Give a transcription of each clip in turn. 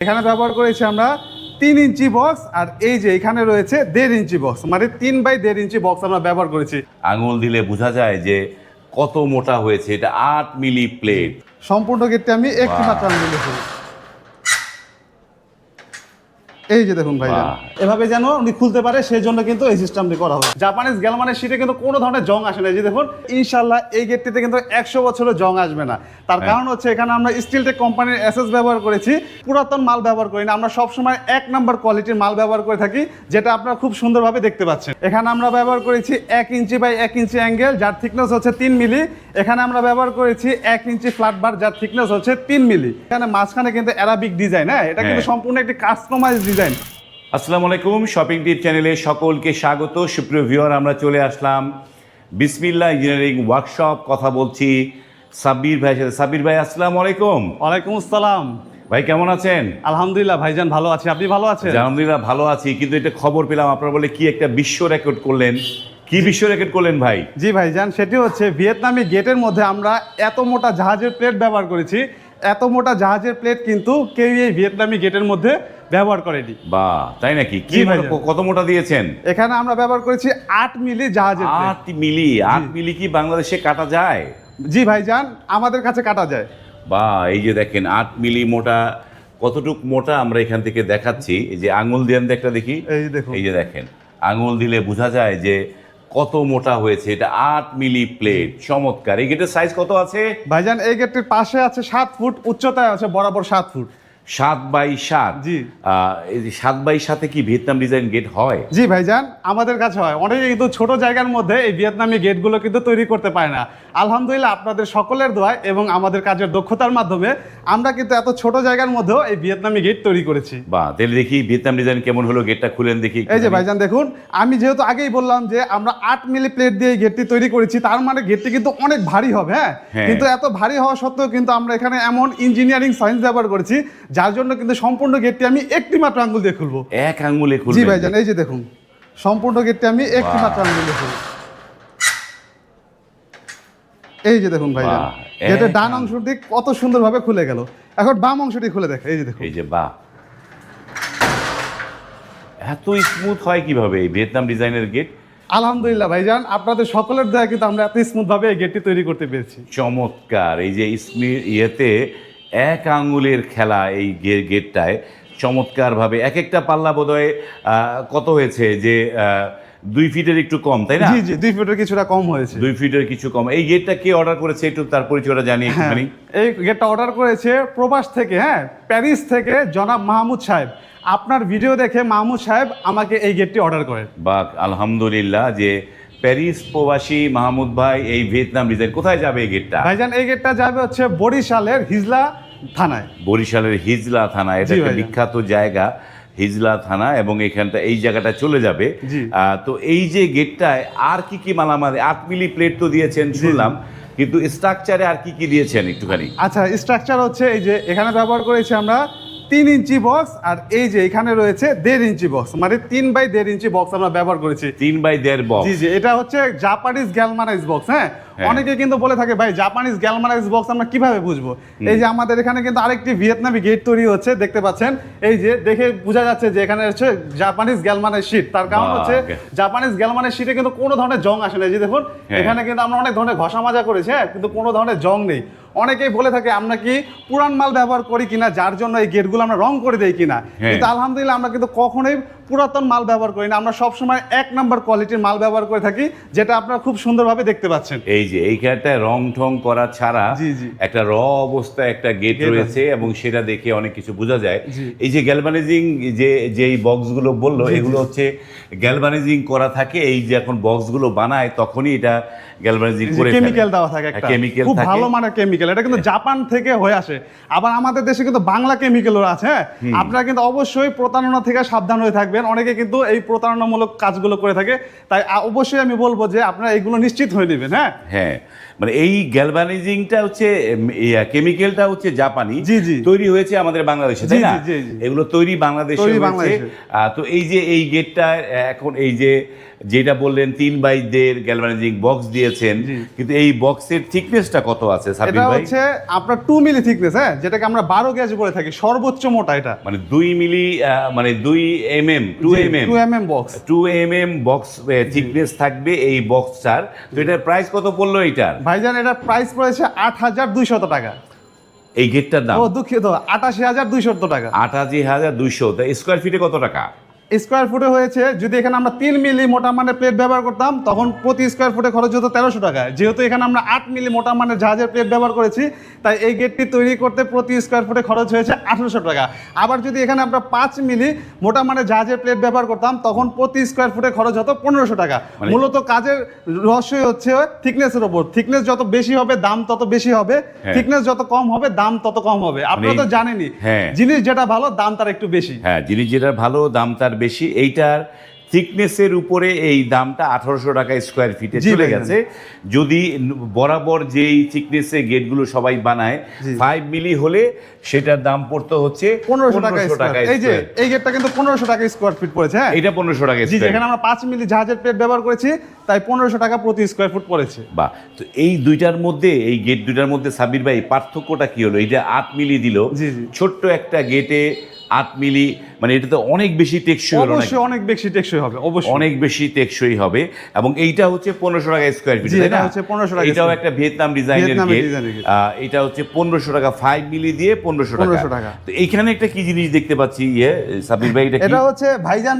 এখানে ব্যবহার করেছি আমরা তিন ইঞ্চি বক্স আর এই যে এখানে রয়েছে দেড় ইঞ্চি বক্স মানে তিন বাই দেড় ইঞ্চি বক্স আমরা ব্যবহার করেছি। আঙুল দিলে বোঝা যায় যে কত মোটা হয়েছে এটা আট মিলি প্লেট। সম্পূর্ণ গেটটি আমি একটি মাত্র আঙুল দেখুন এই যে দেখুন ভাই এভাবে যেন উনি খুলতে পারে সেই জন্য কিন্তু এই সিস্টেমটি করা হয় জাপানিজ গ্যালমানের শীটে কিন্তু কোনো ধরনের জং আসে না। এই যে দেখুন ইনশাল্লাহ এই গেটটিতে কিন্তু একশো বছরের জং আসবে না। তার হ্যাঁ। কারণ হচ্ছে এখানে আমরা স্টিলটেক কোম্পানির অ্যাসেস ব্যবহার করেছি পুরাতন মাল ব্যবহার করি না। আমরা সবসময় এক নম্বর কোয়ালিটির মাল ব্যবহার করে থাকি যেটা আপনারা খুব সুন্দরভাবে দেখতে পাচ্ছেন। এখানে আমরা ব্যবহার করেছি এক ইঞ্চি বাই এক ইঞ্চি অ্যাঙ্গেল যার থিকনেস হচ্ছে তিন মিলি। এখানে আমরা ব্যবহার করেছি এক ইঞ্চি ফ্ল্যাট বার যার থিকনেস হচ্ছে তিন মিলি। এখানে মাঝখানে কিন্তু অ্যারাবিক ডিজাইন হ্যাঁ? এটা কিন্তু হ্যাঁ। সম্পূর্ণ একটি কাস্টমাইজ ডিজাইন আসসালামু আলাইকুম শপিং টিপ চ্যানেলে সকলকে স্বাগত। সুপ্রিয় ভিউয়ার আমরা চলে আসলাম বিসমিল্লা ইঞ্জিনিয়ারিং ওয়ার্কশপ কথা বলছি সাব্বির ভাইয়ের সাথে। সাব্বির ভাই আসসালামু আলাইকুম। ওয়ালাইকুম আসসালাম। ভাই কেমন আছেন? আলহামদুলিল্লাহ ভাইজান ভালো আছি। আপনি ভালো আছেন? আলহামদুলিল্লাহ ভালো আছি। কিন্তু এটা খবর পেলাম আপনারা বলে কি একটা বিশ্ব রেকর্ড করলেন? কি বিশ্ব রেকর্ড করলেন ভাই? জি ভাইজান সেটি হচ্ছে ভিয়েতনামি গেটের মধ্যে আমরা এত মোটা জাহাজের প্লেট ব্যবহার করেছি। এত মোটা জাহাজের প্লেট কিন্তু কেউ এই ভিয়েতনামি গেটের মধ্যে ব্যবহার করেনি। বা তাই নাকি? কি জি, কত মোটা দিয়েছেন? এখানে আমরা ব্যবহার করেছি আট মিলি জাহাজের আট মিলি? আট মিলি কি বাংলাদেশে কাটা যায়? জি ভাইজান আমাদের কাছে কাটা যায়। বা এই যে দেখেন আট মিলি মোটা কতটুক মোটা আমরা এখান থেকে দেখাচ্ছি। এই যে আঙুল দিয়ে একটা দেখি। এই যে দেখুন। এই যে দেখেন আঙুল দিলে বোঝা যায় যে কত মোটা হয়েছে? এটা আট মিলি প্লেট। চমৎকার। এই গেটের সাইজ কত আছে? ভাইজান, এই গেটটির পাশে আছে সাত ফুট, উচ্চতায় আছে বরাবর সাত ফুট। সাত বাই সাত। জি। সাত বাই সাতে কি ভিয়েতনাম ডিজাইন গেট হয়? জি ভাইজান আমাদের কাছে হয়। অনেকে কিন্তু ছোট জায়গার মধ্যে এই ভিয়েতনামি গেটগুলো কিন্তু তৈরি করতে পারে না। আলহামদুলিল্লাহ আপনাদের সকলের দোয়ায় এবং আমাদের কাজের দক্ষতার মাধ্যমে আমরা কিন্তু এত ছোট জায়গার মধ্যেও এই ভিয়েতনামি গেট তৈরি করেছি। বা তাহলে দেখি ভিয়েতনাম ডিজাইন কেমন হলো গেটটা খুলেন দেখি এই যে ভাইজান দেখুন আমি যেহেতু আগেই বললাম যে আমরা আট মিলি প্লেট দিয়ে গেটটি তৈরি করেছি তার মানে গেটটি কিন্তু অনেক ভারী হবে হ্যাঁ? হ্যাঁ। কিন্তু এত ভারী হওয়া সত্ত্বেও কিন্তু আমরা এখানে এমন ইঞ্জিনিয়ারিং সায়েন্স ব্যবহার করেছি যার জন্য কিন্তু সম্পূর্ণ গেটটি আমি একটি মাত্র আঙ্গুল দিয়ে খুলবো। এক আঙুলে জি খুলবেন ভাইজান এই যে দেখুন সম্পূর্ণ গেটটি আমি একটি মাত্র আঙ্গুল দিয়ে খুলবো। এই যে দেখুন ভাইজান গেটের ডান অংশটি কত সুন্দরভাবে খুলে গেল। এখন বাম অংশটি খুলে দেখ এই যে দেখুন। এই যে বাহ। এত স্মুথ হয় কীভাবে এই ভিয়েতনাম ডিজাইনের গেট? আলহামদুলিল্লাহ ভাইজান আপনাদের সকলের দয়া কিন্তু আমরা এত স্মুথ ভাবে এই গেটটি তৈরি করতে পেরেছি। চমৎকার এই যে ইয়েতে এক আঙ্গুলের খেলা এই গেটটায় চমৎকারভাবে। এক একটা পাল্লা বোধহয় কত হয়েছে যে দুই ফিটের একটু কম তাই না? জি জি দুই ফিটের কিছুটা কম হয়েছে। দুই ফিটের কিছু কম। এই গেটটা কে অর্ডার করেছে একটু তার পরিচয়টা জানি হ্যাঁ একটুখানি। এই গেটটা অর্ডার করেছে প্রবাস থেকে হ্যাঁ প্যারিস থেকে জনাব মাহমুদ সাহেব। আপনার ভিডিও দেখে মাহমুদ সাহেব আমাকে এই গেটটি অর্ডার করেন বা আলহামদুলিল্লাহ যে প্যারিস প্রবাসী মাহমুদ ভাই এই ভিয়েতনাম ডিজাইন কোথায় যাবে এই গেটটা? ভাইজান এই গেটটা যাবে হচ্ছে বরিশালের হিজলা থানায়। বরিশালের হিজলা থানা এটা একটা বিখ্যাত জায়গা হিজলা থানা এবং এখানটা এই জায়গাটা চলে যাবে। তো এই যে গেটটায় আর কি কি মালামাল আট মিলি প্লেট তো দিয়েছেন শুনলাম কিন্তু স্ট্রাকচারে আর কি কি দিয়েছেন একটুখানি? আচ্ছা স্ট্রাকচার হচ্ছে এই যে এখানে ব্যবহার করেছি আমরা তিন ইঞ্চি বক্স আর এই যে এখানে রয়েছে দেড় ইঞ্চি বক্স মানে তিন বাই দেড় ইঞ্চি বক্স আমরা ব্যবহার করেছি। তিন বাই দেড় বক্স। জি জি এটা হচ্ছে জাপানিজ গ্যালমানাইজ বক্স হ্যাঁ। অনেকে কিন্তু বলে থাকে ভাই জাপানিজ গ্যালমানাইজ বক্স আমরা কীভাবে বুঝব? এই যে আমাদের এখানে কিন্তু আরেকটি ভিয়েতনামি গেট তৈরি হচ্ছে দেখতে পাচ্ছেন? এই যে দেখে বোঝা যাচ্ছে যে এখানে হচ্ছে জাপানিজ গ্যালমানাইজ শীট তার কারণ হচ্ছে জাপানিজ গ্যালমানাইজ শীটে কিন্তু কোনো ধরনের জং আসে না। এই যে দেখুন হ্যাঁ। এখানে কিন্তু আমরা অনেক ধরনের ঘষা মাজা করেছি হ্যাঁ? কিন্তু কোনো ধরনের জং নেই। অনেকেই বলে থাকে আমরা কি পুরান মাল ব্যবহার করি কিনা যার জন্য এই গেটগুলো আমরা রং করে দেই কিনা? হ্যাঁ। কিন্তু আলহামদুলিল্লাহ আমরা কিন্তু কখনোই পুরাতন মাল ব্যবহার করি না। আমরা সবসময় এক নম্বর কোয়ালিটির মাল ব্যবহার করে থাকি যেটা আপনারা খুব সুন্দরভাবে দেখতে পাচ্ছেন। এই যে এইখানটায় রং ঠং করা ছাড়া। একটা র অবস্থায় একটা গেট রয়েছে এবং সেটা দেখে অনেক কিছু বোঝা যায়। এই যে গ্যালভানাইজিং যে যেই বক্সগুলো বলল। এগুলো হচ্ছে গ্যালভানাইজিং করা থাকে। এই যে এখন বক্সগুলো বানায় তখনই এটা গ্যালভানাইজিং করে। কেমিক্যাল দেওয়া থাকে একটা। কেমিক্যাল থাকে। ভালো মানের কেমিক্যাল এটা কিন্তু জাপান থেকে হয়ে আসে। আবার আমাদের দেশে কিন্তু বাংলা কেমিক্যালও আছে হ্যাঁ? আপনারা কিন্তু অবশ্যই প্রতারণা থেকে সাবধান হয়ে থাকবেন। অনেকে কিন্তু এই প্রতারণামূলক কাজগুলো করে থাকে। তাই অবশ্যই আমি বলব যে আপনারা এইগুলো নিশ্চিত হয়ে নেবেন হ্যাঁ? হ্যাঁ মানে এই গ্যালভানাইজিংটা হচ্ছে কেমিক্যালটা হচ্ছে জাপানি জি, জি। তৈরি হয়েছে আমাদের বাংলাদেশে তাই জি, না। এগুলো তৈরি বাংলাদেশে হয়েছে। তো এই যে এই গেটটা এখন এই যে যেটা বললেন তিন বাই দেড় গ্যালভানাইজিং বক্স দিয়েছেন। কিন্তু এই বক্সের থিকনেসটা কত আছে এটা হচ্ছে আপনার টু মিলি থিকনেস হ্যাঁ? যেটাকে আমরা বারো গ্যাজ বলে থাকি সর্বোচ্চ মোটা এটা। মানে দুই মিলি মানে দুই M M two M M two M M box two M M box thickness থাকবে এই বক্সটার তো এটার প্রাইস কত পড়ল এইটার? ভাইজান এটার প্রাইস পড়েছে আট হাজার দুইশত টাকা। এই গেটটার দাম? ও দুঃখিত আটাশি হাজার দুইশত টাকা। আটাশি হাজার দুইশো স্কোয়ার ফিটে কত টাকা? স্কোয়ার ফুটে হয়েছে যদি এখানে আমরা তিন মিলি মোটা মানের প্লেট ব্যবহার করতাম তখন প্রতি স্কোয়ার ফুটে খরচ হতো তেরোশো টাকা। যেহেতু এখানে আমরা আট মিলি মোটা মানের জাহাজের প্লেট ব্যবহার করেছি তাই এই গেটটি তৈরি করতে প্রতি স্কোয়ার ফুটে খরচ হয়েছে আঠারোশো টাকা। আবার যদি এখানে আমরা পাঁচ মিলি মোটা মানের জাহাজের প্লেট ব্যবহার করতাম তখন প্রতি স্কোয়ার ফুটে খরচ হতো পনেরোশো টাকা। মানে- মূলত কাজের রহস্যই হচ্ছে থিকনেসের ওপর থিকনেস যত বেশি হবে দাম তত বেশি হবে। হ্যাঁ। থিকনেস যত কম হবে দাম তত কম হবে। আপনারা তো মানে- জানেনই হ্যাঁ। জিনিস যেটা ভালো দাম তার একটু বেশি। হ্যাঁ জিনিস যেটা ভালো দাম তার বেশি এইটার থিকনেসের উপরে এই দামটা আঠারোশো টাকা স্কোয়ার ফিটে চলে গেছে। যদি বরাবর যেই থিকনেসে গেটগুলো সবাই বানায় ফাইভ মিলি হলে সেটার দাম পড়তে হচ্ছে পনেরোশো টাকা 1500 স্কোয়ার এই যে এই গেটটা কিন্তু পনেরোশো টাকা স্কোয়ার ফিট পড়েছে হ্যাঁ? এটা পনেরোশো টাকা জি। যেখানে আমরা পাঁচ মিলি জাহাজের প্লেট ব্যবহার করেছি তাই পনেরোশো টাকা প্রতি স্কোয়ার ফুট পড়েছে। বা তো এই দুইটার মধ্যে এই গেট দুইটার মধ্যে সাবির ভাই পার্থক্যটা কি হলো? এইটা আট মিলি দিল। ছোট্ট একটা গেটে আট মিলি মানে এটা তো অনেক বেশি টেকসই হলো অবশ্যই অনেক বেশি টেকসই হবে অবশ্যই। অনেক বেশি টেকসই হবে এবং এইটা হচ্ছে পনেরোশো টাকা স্কোয়ার ফিট এটা হচ্ছে 1500 টাকা এটাও একটা ভিয়েতনাম ডিজাইনের গেট এটা হচ্ছে পনেরোশো টাকা ফাইভ মিলি দিয়ে পনেরোশো টাকা। টাকা। তো এইখানে একটা কি জিনিস দেখতে পাচ্ছি ইয়ে সাবির ভাই এটা এটা হচ্ছে ভাইজান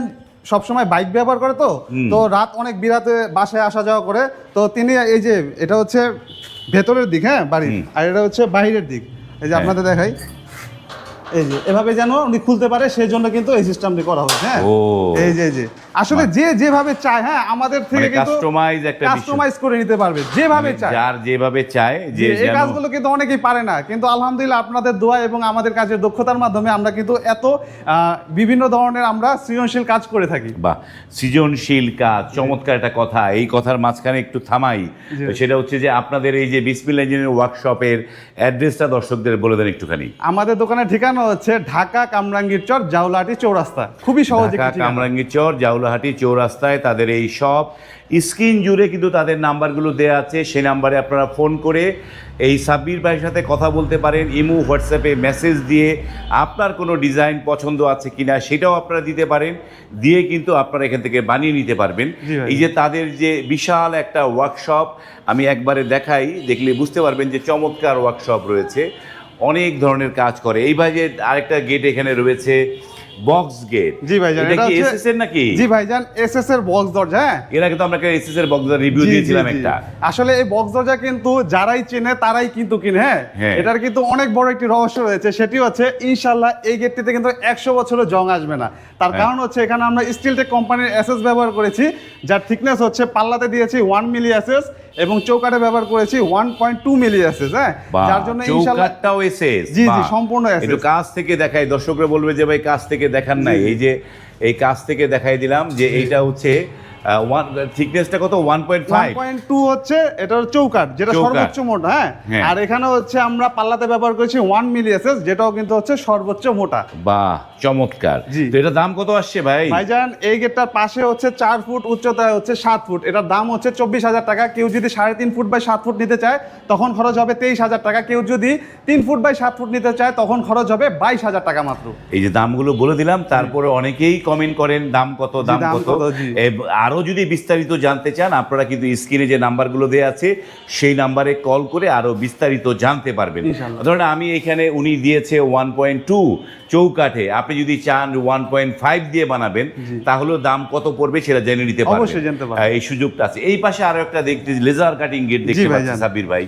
সবসময় বাইক ব্যবহার করে তো তো রাত অনেক বিরাতে বাসায় আসা যাওয়া করে তো তিনি এই যে এটা হচ্ছে ভেতরের দিক হ্যাঁ বাড়ির আর এটা হচ্ছে বাইরের দিক। এই যে হ্যাঁ। আপনাদের দেখাই। এই যে এভাবে যেন উনি খুলতে পারে সেই জন্য কিন্তু এই সিস্টেমটি করা হয়েছে হ্যাঁ। এই যে যে আসলে যে যেভাবে চায় হ্যাঁ আমাদের থেকে মানে কিন্তু কাস্টমাইজ একটা কাস্টমাইজ করে নিতে পারবে যেভাবে চায়। যার যেভাবে চায় যে এই কাজগুলো কিন্তু অনেকেই পারে না কিন্তু আলহামদুলিল্লাহ আপনাদের দোয়া এবং আমাদের কাজের দক্ষতার মাধ্যমে আমরা কিন্তু এত বিভিন্ন ধরনের আমরা সৃজনশীল কাজ করে থাকি। বাহ সৃজনশীল কাজ চমৎকার একটা কথা এই কথার মাঝখানে একটু থামাই। তো সেটা হচ্ছে যে আপনাদের এই যে বিসমিল্লা ইঞ্জিনিয়ার ওয়ার্কশপের অ্যাড্রেসটা দর্শকদের বলে দেন একটুখানি। আমাদের দোকানের ঠিকানা হচ্ছে ঢাকা কামরাঙ্গীর চর জাউলাটি চৌরাস্তা। খুবই সহজ ঢাকা একটি চর জাউলাহাটি চৌরাস্তায় তাদের এই সব স্ক্রিন জুড়ে কিন্তু তাদের নাম্বারগুলো দেওয়া আছে। সেই নাম্বারে আপনারা ফোন করে এই সাব্বির ভাইয়ের সাথে কথা বলতে পারেন ইমু হোয়াটসঅ্যাপে মেসেজ দিয়ে আপনার কোনো ডিজাইন পছন্দ আছে কিনা সেটাও আপনারা দিতে পারেন দিয়ে কিন্তু আপনারা এখান থেকে বানিয়ে নিতে পারবেন। এই যে তাদের যে বিশাল একটা ওয়ার্কশপ আমি একবারে দেখাই দেখলে বুঝতে পারবেন যে চমৎকার ওয়ার্কশপ রয়েছে। অনেক ধরনের কাজ করে। এই বাজে আরেকটা গেট এখানে রয়েছে বক্স গেট জি ভাইজান, এটা কি এসএস এর নাকি? জি ভাইজান এস এস এর বক্স দরজা হ্যাঁ? এর আগে তো আমরা এসএস এর বক্স রিভিউ দিয়েছিলাম। একটা। আসলে এই বক্স দরজা কিন্তু যারাই চেনে তারাই কিন্তু কিনে হ্যাঁ? হ্যাঁ। এটার কিন্তু অনেক বড় একটি রহস্য রয়েছে সেটি হচ্ছে ইনশাল্লাহ এই গেটটিতে কিন্তু একশো বছরের জং আসবে না। তার হ্যাঁ। কারণ হচ্ছে এখানে আমরা স্টিলটেক কোম্পানির এসএস ব্যবহার করেছি যার থিকনেস হচ্ছে পাল্লাতে দিয়েছি ওয়ান মিলি এসএস এবং চৌকাটে ব্যবহার করেছি ওয়ান পয়েন্ট টু মিলি এসএস হ্যাঁ? যার জন্য ইনশাল্লাহ চৌকাটটাও এসএস জি, জি, সম্পূর্ণ একটু কাছ থেকে দেখাই দর্শকরা বলবে যে ভাই কাছ থেকে দেখান নাই। এই যে এই কাজ থেকে দেখাই দিলাম যে এইটা হচ্ছে ওয়ান থিকনেসটা কত? One point five point two হচ্ছে এটা চৌকাট যেটা সর্বোচ্চ মোটা হ্যাঁ? হ্যাঁ। আর এখানে হচ্ছে আমরা পাল্লাতে ব্যবহার করেছি ওয়ান মিলি এসএস যেটাও কিন্তু হচ্ছে সর্বোচ্চ মোটা। বাহ চমৎকার। তো এটা দাম কত আসছে ভাই? ভাইজান এই গেটটার পাশে হচ্ছে চার ফুট উচ্চতায় হচ্ছে সাত ফুট। এটার দাম হচ্ছে চব্বিশ হাজার টাকা। কেউ যদি সাড়ে তিন ফুট বাই সাত ফুট নিতে চায় তখন খরচ হবে তেইশ হাজার টাকা। কেউ যদি তিন ফুট বাই সাত ফুট নিতে চায় তখন খরচ হবে বাইশ হাজার টাকা মাত্র। এই যে দামগুলো বলে দিলাম তারপরে অনেকেই কমেন্ট করেন দাম কত দাম কত। কত, জি। এব- আরও যদি বিস্তারিত জানতে চান আপনারা কিন্তু স্ক্রিনে যে নাম্বারগুলো দেওয়া আছে সেই নাম্বারে কল করে আরও বিস্তারিত জানতে পারবেন। ধরেন আমি এখানে উনি দিয়েছে ওয়ান পয়েন্ট টু চৌকাঠে আপনি যদি চান ওয়ান পয়েন্ট ফাইভ দিয়ে বানাবেন তাহলেও দাম কত পড়বে সেটা জেনে নিতে পারবেন। হ্যাঁ, এই সুযোগটা আছে এই পাশে আরও একটা দেখতে লেজার কাটিং গেট দেখতে পাচ্ছি। সাব্বির ভাই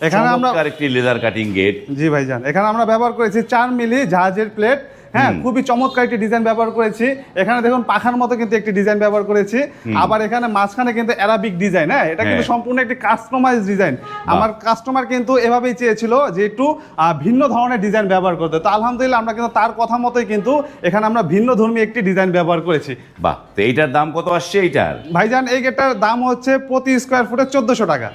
এখানে আমরা একটি লেজার কাটিং গেট জি ভাইজান এখানে আমরা ব্যবহার করেছি চার মিলি জাহাজের প্লেট হ্যাঁ খুবই চমৎকার একটি ডিজাইন ব্যবহার করেছি। এখানে দেখুন পাখার মতো কিন্তু একটি ডিজাইন ব্যবহার করেছি। আবার এখানে মাঝখানে কিন্তু অ্যারাবিক ডিজাইন হ্যাঁ এটা কিন্তু হ্যাঁ। সম্পূর্ণ একটি কাস্টমাইজ ডিজাইন আমার কাস্টমার কিন্তু এভাবেই চেয়েছিল যে একটু ভিন্ন ধরনের ডিজাইন ব্যবহার করতে। তো আলহামদুলিল্লাহ আমরা কিন্তু তার কথা মতোই কিন্তু এখানে আমরা ভিন্ন ধর্মী একটি ডিজাইন ব্যবহার করেছি। বাহ তো এইটার দাম কত আসছে এইটার? ভাইজান এই গেটটার দাম হচ্ছে প্রতি স্কোয়ার ফুটে চোদ্দশো টাকা।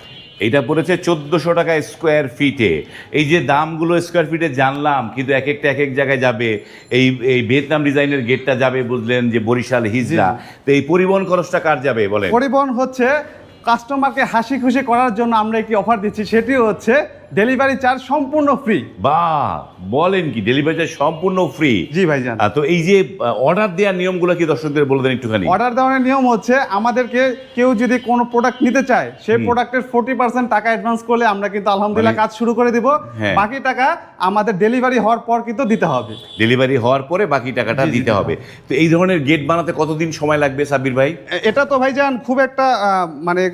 এটা পড়েছে চোদ্দশো টাকা স্কোয়ার ফিটে এই যে দামগুলো স্কোয়ার ফিটে জানলাম কিন্তু এক একটা এক এক জায়গায় যাবে। এই এই ভিয়েতনাম ডিজাইনের গেটটা যাবে বুঝলেন যে বরিশাল হিজরা তো এই পরিবহন খরচটা কার যাবে বলে পরিবহন হচ্ছে কাস্টমারকে হাসি খুশি করার জন্য আমরা একটি অফার দিচ্ছি। সেটি হচ্ছে ডেলিভারি চার্জ সম্পূর্ণ ফ্রি বা বলেন কি ডেলিভারি চার্জ সম্পূর্ণ ফ্রি জি ভাইজান। তো এই যে অর্ডার দেওয়ার নিয়মগুলো কি দর্শকদের বলে দেন একটুখানি? অর্ডার দেওয়ার নিয়ম হচ্ছে আমাদেরকে কেউ যদি কোনো প্রোডাক্ট নিতে চায় সেই প্রোডাক্টের ফোর্টি পার্সেন্ট টাকা অ্যাডভান্স করলে আমরা কিন্তু আলহামদুলিল্লাহ মানে- কাজ শুরু করে দিব। হ্যাঁ। বাকি টাকা আমাদের ডেলিভারি হওয়ার পর কিন্তু দিতে হবে। ডেলিভারি হওয়ার পরে বাকি টাকাটা দিতে হবে। তো এই ধরনের গেট বানাতে কতদিন সময় লাগবে সাব্বির ভাই? এটা তো ভাইজান খুব একটা মানে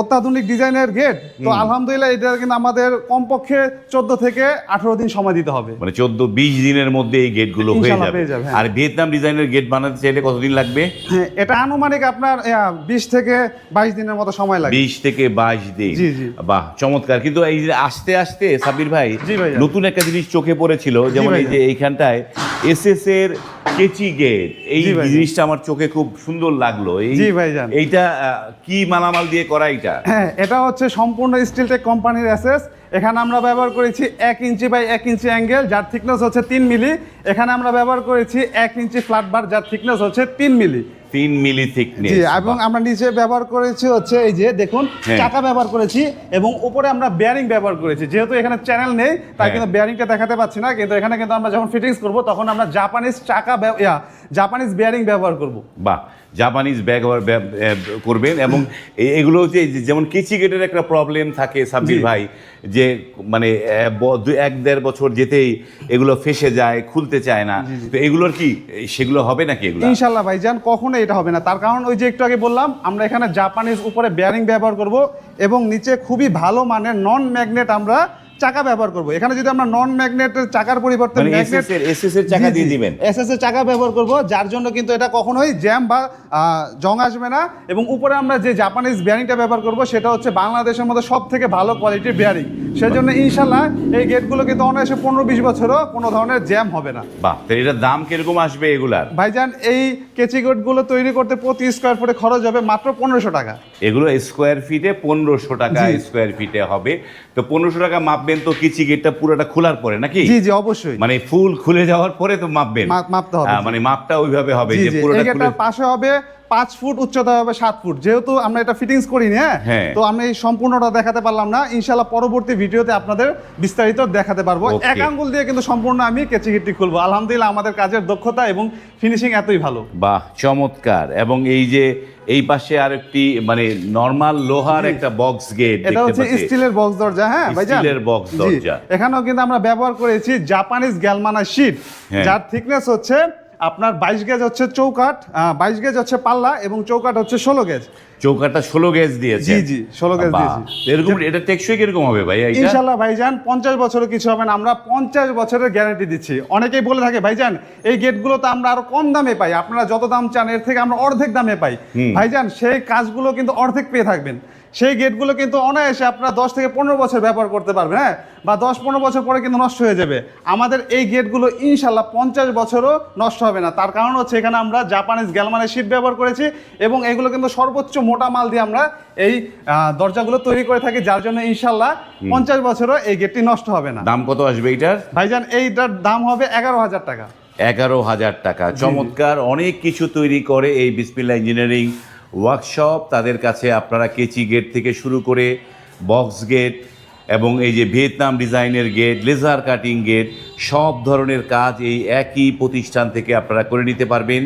অত্যাধুনিক ডিজাইনের গেট তো আলহামদুলিল্লাহ এটা কিন্তু আমাদের কমপক্ষে চোদ্দ থেকে আঠারো দিন সময় দিতে হবে। মানে চোদ্দ বিশ দিনের মধ্যে এই গেটগুলো হয়ে যাবে। হ্যাঁ। আর ভিয়েতনাম ডিজাইনের গেট বানাতে চাইলে কতদিন লাগবে? হ্যাঁ, এটা আনুমানিক আপনার বিশ থেকে বাইশ দিনের মতো সময় লাগে। বিশ থেকে বাইশ দিন। বাহ চমৎকার। কিন্তু এই যে আস্তে আস্তে সাবির ভাই নতুন একটা জিনিস চোখে পড়েছিল যেমন এই যে এইখানটায় এস এস এর কেচি গেট এই জিনিসটা আমার চোখে খুব সুন্দর লাগল। এই এইটা কি মালামাল দিয়ে করা এটা হ্যাঁ এটা হচ্ছে সম্পূর্ণ স্টিলটেক কোম্পানির অ্যাসেস এখানে আমরা ব্যবহার করেছি এক ইঞ্চি বাই এক ইঞ্চি অ্যাঙ্গেল যার থিকনেস হচ্ছে তিন মিলি। এখানে আমরা ব্যবহার করেছি এক ইঞ্চি ফ্ল্যাট বার যার থিকনেস হচ্ছে তিন মিলি। তিন মিলি থিকনেস এবং আমরা নিচে ব্যবহার করেছি হচ্ছে এই যে দেখুন হ্যাঁ। চাকা ব্যবহার করেছি এবং উপরে আমরা বেয়ারিং ব্যবহার করেছি। যেহেতু এখানে চ্যানেল নেই তাই হ্যাঁ। কিন্তু বেয়ারিংটা দেখাতে পাচ্ছি না। কিন্তু এখানে কিন্তু আমরা যখন ফিটিংস করব তখন আমরা জাপানিজ চাকা জাপানিজ বেয়ারিং ব্যবহার করব। বাহ। জাপানিজ ব্যাগ করবেন এবং এগুলো হচ্ছে যেমন কেচি গেটের একটা প্রবলেম থাকে সাব্বির ভাই যে মানে এক দেড় বছর যেতেই এগুলো ফেসে যায় খুলতে চায় না। তো এগুলোর কি সেগুলো হবে নাকি এগুলো? ইনশাল্লাহ ভাইজান কখনো এটা হবে না। তার কারণ ওই যে একটু আগে বললাম আমরা এখানে জাপানিজ উপরে বেয়ারিং ব্যবহার করব এবং নিচে খুবই ভালো মানের নন ম্যাগনেট আমরা চাকা ব্যবহার করব। এখানে যদি আমরা নন ম্যাগনেটের চাকার পরিবর্তে মানে ম্যাগনেট এসএস এর চাকা দিয়ে দিবেন। এসএস এর চাকা ব্যবহার করব যার জন্য কিন্তু এটা কখনোই জ্যাম বা জং আসবে না। এবং উপরে আমরা যে জাপানিজ বেয়ারিংটা ব্যবহার করব সেটা হচ্ছে বাংলাদেশের মধ্যে সব থেকে ভালো কোয়ালিটির বেয়ারিং সেজন্য ইনশাল্লাহ এই গেটগুলো কিন্তু অনায়াসে পনেরো বিশ বছরও কোনো ধরনের জ্যাম হবে না। বাহ এটার দাম কীরকম আসবে এগুলার? ভাইজান এই কেচি গুলো তৈরি করতে প্রতি স্কোয়ার ফুটে খরচ হবে মাত্র পনেরোশো টাকা। এগুলো স্কোয়ার ফিটে পনেরোশো টাকা স্কোয়ার ফিটে হবে। তো পনেরোশো টাকা মাপবেন তো কিচি গেটটা পুরোটা খোলার পরে নাকি? জি জি অবশ্যই। মানে ফুল খুলে যাওয়ার পরে তো মাপবেন। মাপতে হবে, আহ, মানে মাপটা ওইভাবে হবে যে পুরোটা পাশে হবে পাঁচ ফুট উচ্চতা হবে সাত ফুট। যেহেতু আমরা এটা ফিটিংস করিনি হ্যাঁ? হ্যাঁ। তো আমি এই সম্পূর্ণটা দেখাতে পারলাম না। ইনশাল্লাহ পরবর্তী ভিডিওতে আপনাদের বিস্তারিত দেখাতে পারব। এক আঙ্গুল দিয়ে কিন্তু সম্পূর্ণ আমি কেচি গেটটি খুলবো। আলহামদুলিল্লাহ আমাদের কাজের দক্ষতা এবং ফিনিশিং এতই ভালো। বাহ চমৎকার। এবং এই যে এই পাশে আরেকটি মানে নর্মাল লোহার একটা বক্স গেট এটা হচ্ছে স্টিলের বক্স দরজা হ্যাঁ স্টিলের বক্স দরজা। এখানেও কিন্তু আমরা ব্যবহার করেছি জাপানিজ গ্যালমানা শিট। যার থিকনেস হচ্ছে আপনার বাইশ গেজ হচ্ছে চৌকাট বাইশ গেজ হচ্ছে পাল্লা এবং চৌকাট হচ্ছে ষোলো গেজ। চৌকাটা ষোলো গেজ দিয়েছে। জি, জি, 16 গেজ দিয়েছি। এরকম এটা টেকসই কীরকম হবে ভাই ইনশাল্লাহ ভাইজান পঞ্চাশ বছরও কিছু হবে না আমরা পঞ্চাশ বছরের গ্যারান্টি দিচ্ছি। অনেকেই বলে থাকে ভাইজান এই গেটগুলো তো আমরা আরও কম দামে পাই আপনারা যত দাম চান এর থেকে আমরা অর্ধেক দামে পাই। ভাইজান সেই কাজগুলো কিন্তু অর্ধেক পেয়ে থাকবেন। সেই গেটগুলো কিন্তু অনায়াসে আপনারা দশ থেকে পনেরো বছর ব্যবহার করতে পারবেন হ্যাঁ? বা দশ পনেরো বছর পরে কিন্তু নষ্ট হয়ে যাবে। আমাদের এই গেটগুলো ইনশাল্লাহ পঞ্চাশ বছরও নষ্ট হবে না। তার কারণ হচ্ছে এখানে আমরা জাপানিজ গ্যালমানের শীট ব্যবহার করেছি এবং এগুলো কিন্তু সর্বোচ্চ মোটা মাল দিয়ে আমরা এই দরজাগুলো তৈরি করে থাকি যার জন্য ইনশাল্লাহ পঞ্চাশ বছরও এই গেটটি নষ্ট হবে না। দাম কত আসবে এটার ভাইজান এইটার দাম হবে এগারো হাজার টাকা। এগারো হাজার টাকা। চমৎকার অনেক কিছু তৈরি করে এই বিসমিল্লা ইঞ্জিনিয়ারিং ওয়ার্কশপ তাদের কাছে আপনারা কেচি গেট থেকে শুরু করে বক্স গেট এবং এই যে ভিয়েতনাম ডিজাইনের গেট লেজার কাটিং গেট সব ধরনের কাজ এই একই প্রতিষ্ঠান থেকে আপনারা করে নিতে পারবেন।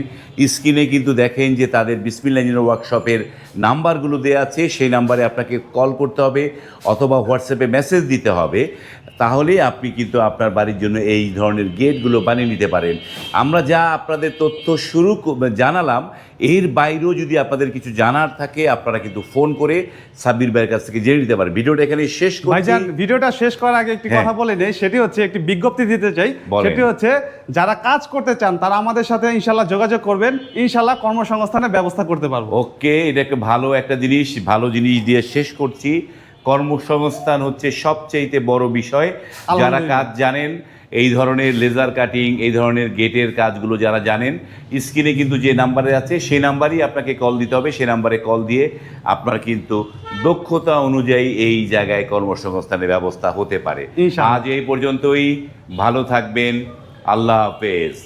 স্ক্রিনে কিন্তু দেখেন যে তাদের বিসমিল্লা ইঞ্জিনিয়ার ওয়ার্কশপের নাম্বারগুলো দেওয়া আছে, সেই নাম্বারে আপনাকে কল করতে হবে অথবা হোয়াটসঅ্যাপে মেসেজ দিতে হবে। তাহলে আপনি কিন্তু আপনার বাড়ির জন্য এই ধরনের গেটগুলো বানিয়ে নিতে পারেন। আমরা যা আপনাদের তথ্য শুরু জানালাম এর বাইরেও যদি আপনাদের কিছু জানার থাকে আপনারা কিন্তু ফোন করে সাব্বির ভাইয়ের কাছ থেকে জেনে নিতে পারেন। ভিডিওটা এখানে শেষ ভাইজান ভিডিওটা শেষ করার আগে একটি হ্যাঁ। কথা বলে নেই সেটি হচ্ছে একটি বিজ্ঞপ্তি দিতে চাই। সেটি হচ্ছে যারা কাজ করতে চান তারা আমাদের সাথে ইনশাল্লাহ যোগাযোগ করবেন। ইনশাল্লাহ কর্মসংস্থানের ব্যবস্থা করতে পারব। ওকে এটা একটা ভালো একটা জিনিস ভালো জিনিস দিয়ে শেষ করছি। কর্মসংস্থান হচ্ছে সবচেয়ে বড় বিষয়। যারা কাজ জানেন এই ধরনের লেজার কাটিং এই ধরনের গেটের কাজগুলো যারা জানেন স্ক্রিনে কিন্তু যে নাম্বারে আছে সেই নাম্বারই আপনাকে কল দিতে হবে। সেই নাম্বারে কল দিয়ে আপনার কিন্তু দক্ষতা অনুযায়ী এই জায়গায় কর্মসংস্থানের ব্যবস্থা হতে পারে। আজ এই পর্যন্তই। ভালো থাকবেন। আল্লাহ হাফেজ।